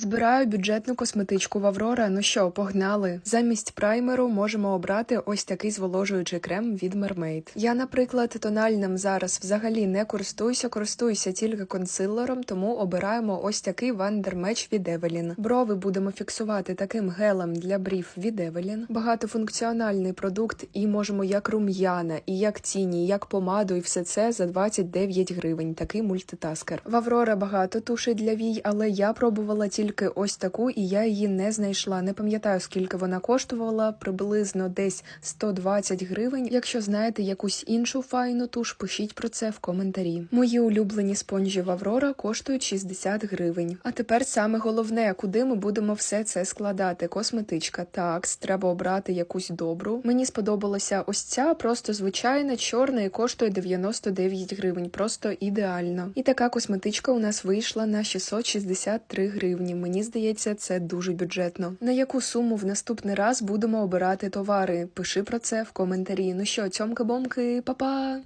Збираю бюджетну косметичку в Аврора. Ну що, погнали? Замість праймеру можемо обрати ось такий зволожуючий крем від Mermaid. Я, наприклад, тональним зараз взагалі не користуюся, користуюся тільки консилером, тому обираємо ось такий Match від Evelyn. Брови будемо фіксувати таким гелем для брів від Evelyn. Багатофункціональний продукт, і можемо як рум'яна, і як тіні, і як помаду, і все це за 29 гривень. Такий мультитаскер. В Аврора багато тушей для вій, але я пробувала тільки ось таку, і я її не знайшла. Не пам'ятаю, скільки вона коштувала, приблизно десь 120 гривень. Якщо знаєте якусь іншу файну туш, пишіть про це в коментарі. Мої улюблені спонжі в Аврора коштують 60 гривень. А тепер саме головне, куди ми будемо все це складати. Косметичка. Так, треба обрати якусь добру. Мені сподобалася ось ця, просто звичайна, чорна і коштує 99 гривень. Просто ідеально. І така косметичка у нас вийшла на 663 гривні. Мені здається, це дуже бюджетно. На яку суму в наступний раз будемо обирати товари? Пиши про це в коментарі. Ну що, цьомки-бомки, па-па!